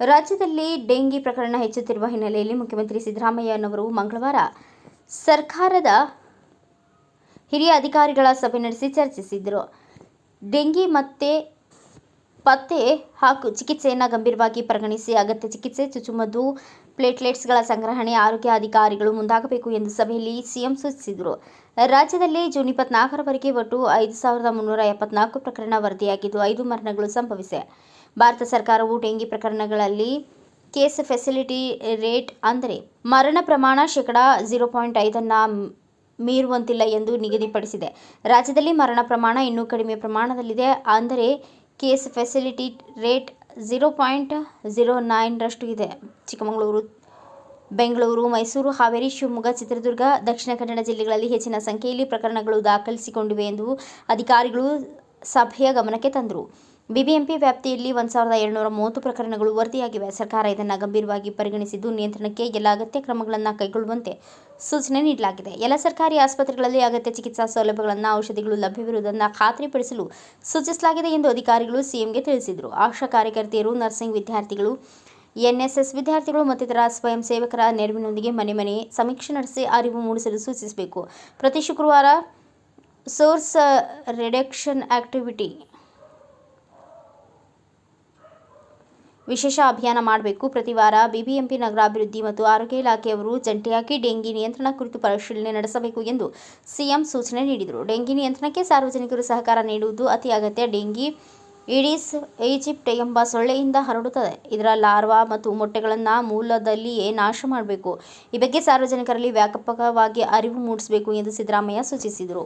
ರಾಜ್ಯದಲ್ಲಿ ಡೆಂಗಿ ಪ್ರಕರಣ ಹೆಚ್ಚುತ್ತಿರುವ ಹಿನ್ನೆಲೆಯಲ್ಲಿ ಮುಖ್ಯಮಂತ್ರಿ ಸಿದ್ದರಾಮಯ್ಯನವರು ಮಂಗಳವಾರ ಸರ್ಕಾರದ ಹಿರಿಯ ಅಧಿಕಾರಿಗಳ ಸಭೆ ನಡೆಸಿ ಚರ್ಚಿಸಿದರು. ಡೆಂಗಿ ಮತ್ತೆ ಪತ್ತೆ ಹಾಗೂ ಚಿಕಿತ್ಸೆಯನ್ನು ಗಂಭೀರವಾಗಿ ಪರಿಗಣಿಸಿ ಅಗತ್ಯ ಚಿಕಿತ್ಸೆ, ಚುಚ್ಚುಮದ್ದು, ಪ್ಲೇಟ್ಲೆಟ್ಸ್ಗಳ ಸಂಗ್ರಹಣೆ, ಆರೋಗ್ಯ ಅಧಿಕಾರಿಗಳು ಮುಂದಾಗಬೇಕು ಎಂದು ಸಭೆಯಲ್ಲಿ ಸಿಎಂ ಸೂಚಿಸಿದರು. ರಾಜ್ಯದಲ್ಲಿ ಜೂನ್ ಇಪ್ಪತ್ನಾಲ್ಕರವರೆಗೆ ಒಟ್ಟು ಐದು ಸಾವಿರದ ಮುನ್ನೂರ ಎಪ್ಪತ್ನಾಲ್ಕು ಪ್ರಕರಣ ವರದಿಯಾಗಿದ್ದು, ಐದು ಮರಣಗಳು ಸಂಭವಿಸಿವೆ. ಭಾರತ ಸರ್ಕಾರವು ಡೆಂಗಿ ಪ್ರಕರಣಗಳಲ್ಲಿ ಕೇಸ್ ಫೆಸಿಲಿಟಿ ರೇಟ್ ಅಂದರೆ ಮರಣ ಪ್ರಮಾಣ ಶೇಕಡಾ ಜೀರೋ ಪಾಯಿಂಟ್ ಐದನ್ನು ಮೀರುವಂತಿಲ್ಲ ಎಂದು ನಿಗದಿಪಡಿಸಿದೆ. ರಾಜ್ಯದಲ್ಲಿ ಮರಣ ಪ್ರಮಾಣ ಇನ್ನೂ ಕಡಿಮೆ ಪ್ರಮಾಣದಲ್ಲಿದೆ. ಅಂದರೆ case facility rate zero point zero ನೈನ್ರಷ್ಟು ಇದೆ. ಚಿಕ್ಕಮಗಳೂರು, ಬೆಂಗಳೂರು, ಮೈಸೂರು, ಹಾವೇರಿ, ಶಿವಮೊಗ್ಗ, ಚಿತ್ರದುರ್ಗ, ದಕ್ಷಿಣ ಕನ್ನಡ ಜಿಲ್ಲೆಗಳಲ್ಲಿ ಹೆಚ್ಚಿನ ಸಂಖ್ಯೆಯಲ್ಲಿ ಪ್ರಕರಣಗಳು ದಾಖಲಿಸಿಕೊಂಡಿವೆ ಎಂದು ಅಧಿಕಾರಿಗಳು ಸಭೆಯ ಗಮನಕ್ಕೆ ತಂದರು. ಬಿಬಿಎಂಪಿ ವ್ಯಾಪ್ತಿಯಲ್ಲಿ ಒಂದು ಸಾವಿರದ ಏಳುನೂರ ಮೂವತ್ತು ಪ್ರಕರಣಗಳು ವರದಿಯಾಗಿವೆ. ಸರ್ಕಾರ ಇದನ್ನು ಗಂಭೀರವಾಗಿ ಪರಿಗಣಿಸಿದ್ದು, ನಿಯಂತ್ರಣಕ್ಕೆ ಎಲ್ಲ ಅಗತ್ಯ ಕ್ರಮಗಳನ್ನು ಕೈಗೊಳ್ಳುವಂತೆ ಸೂಚನೆ ನೀಡಲಾಗಿದೆ. ಎಲ್ಲ ಸರ್ಕಾರಿ ಆಸ್ಪತ್ರೆಗಳಲ್ಲಿ ಅಗತ್ಯ ಚಿಕಿತ್ಸಾ ಸೌಲಭ್ಯಗಳನ್ನು, ಔಷಧಿಗಳು ಲಭ್ಯವಿರುವುದನ್ನು ಖಾತ್ರಿಪಡಿಸಲು ಸೂಚಿಸಲಾಗಿದೆ ಎಂದು ಅಧಿಕಾರಿಗಳು ಸಿಎಂಗೆ ತಿಳಿಸಿದರು. ಆಶಾ ಕಾರ್ಯಕರ್ತೆಯರು, ನರ್ಸಿಂಗ್ ವಿದ್ಯಾರ್ಥಿಗಳು, ಎನ್ಎಸ್ಎಸ್ ವಿದ್ಯಾರ್ಥಿಗಳು ಮತ್ತಿತರ ಸ್ವಯಂ ಸೇವಕರ ನೆರವಿನೊಂದಿಗೆ ಮನೆ ಮನೆ ಸಮೀಕ್ಷೆ ನಡೆಸಿ ಅರಿವು ಮೂಡಿಸಲು ಸೂಚಿಸಬೇಕು. ಪ್ರತಿ ಶುಕ್ರವಾರ ಸೋರ್ಸ್ ರಿಡಕ್ಷನ್ ಆಕ್ಟಿವಿಟಿ ವಿಶೇಷ ಅಭಿಯಾನ ಮಾಡಬೇಕು. ಪ್ರತಿ ವಾರ ಬಿಬಿಎಂಪಿ ನಗರಾಭಿವೃದ್ಧಿ ಮತ್ತು ಆರೋಗ್ಯ ಇಲಾಖೆಯವರು ಜಂಟಿಯಾಗಿ ಡೆಂಗಿ ನಿಯಂತ್ರಣ ಕುರಿತು ಪರಿಶೀಲನೆ ನಡೆಸಬೇಕು ಎಂದು ಸಿಎಂ ಸೂಚನೆ ನೀಡಿದರು. ಡೆಂಗಿ ನಿಯಂತ್ರಣಕ್ಕೆ ಸಾರ್ವಜನಿಕರು ಸಹಕಾರ ನೀಡುವುದು ಅತಿ ಅಗತ್ಯ. ಡೆಂಗಿ ಈಡಿಸ್ ಈಜಿಪ್ಟ್ ಎಂಬ ಸೊಳ್ಳೆಯಿಂದ ಹರಡುತ್ತದೆ. ಇದರ ಲಾರ್ವಾ ಮತ್ತು ಮೊಟ್ಟೆಗಳನ್ನು ಮೂಲದಲ್ಲಿಯೇ ನಾಶ ಮಾಡಬೇಕು. ಈ ಬಗ್ಗೆ ಸಾರ್ವಜನಿಕರಲ್ಲಿ ವ್ಯಾಪಕವಾಗಿ ಅರಿವು ಮೂಡಿಸಬೇಕು ಎಂದು ಸಿದ್ದರಾಮಯ್ಯ ಸೂಚಿಸಿದರು.